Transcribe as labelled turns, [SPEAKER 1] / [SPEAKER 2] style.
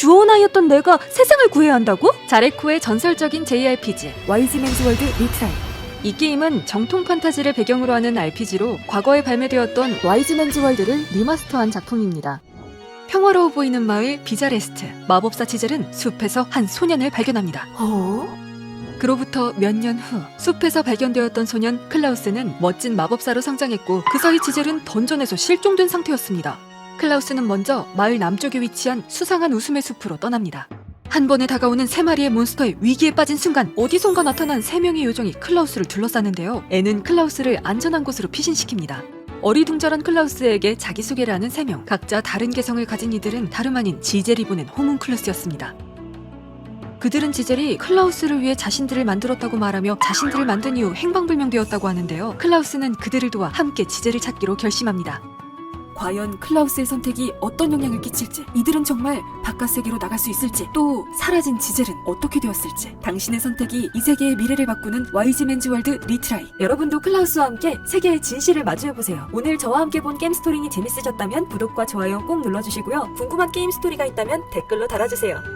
[SPEAKER 1] 주원아였던 내가 세상을 구해야 한다고?
[SPEAKER 2] 자레코의 전설적인 JRPG
[SPEAKER 1] 와이즈맨즈 월드 리트라이.
[SPEAKER 2] 이 게임은 정통 판타지를 배경으로 하는 RPG로 과거에 발매되었던 와이즈맨즈 월드를 리마스터한 작품입니다. 평화로워 보이는 마을 비자레스트 마법사 치젤은 숲에서 한 소년을 발견합니다.
[SPEAKER 1] 어?
[SPEAKER 2] 그로부터 몇 년 후 숲에서 발견되었던 소년 클라우스는 멋진 마법사로 성장했고 그 사이 치젤은 던전에서 실종된 상태였습니다. 클라우스는 먼저 마을 남쪽에 위치한 수상한 웃음의 숲으로 떠납니다. 한 번에 다가오는 세 마리의 몬스터의 위기에 빠진 순간 어디선가 나타난 세 명의 요정이 클라우스를 둘러싸는데요. 애는 클라우스를 안전한 곳으로 피신시킵니다. 어리둥절한 클라우스에게 자기소개를 하는 세 명, 각자 다른 개성을 가진 이들은 다름 아닌 지젤이 보낸 호문클루스였습니다. 그들은 지젤이 클라우스를 위해 자신들을 만들었다고 말하며 자신들을 만든 이후 행방불명되었다고 하는데요. 클라우스는 그들을 도와 함께 지젤을 찾기로 결심합니다. 과연 클라우스의 선택이 어떤 영향을 끼칠지, 이들은 정말 바깥 세계로 나갈 수 있을지, 또 사라진 지젤은 어떻게 되었을지, 당신의 선택이 이 세계의 미래를 바꾸는 와이즈맨즈 월드 리트라이. 여러분도 클라우스와 함께 세계의 진실을 마주해보세요. 오늘 저와 함께 본 게임 스토링이 재밌으셨다면 구독과 좋아요 꼭 눌러주시고요. 궁금한 게임 스토리가 있다면 댓글로 달아주세요.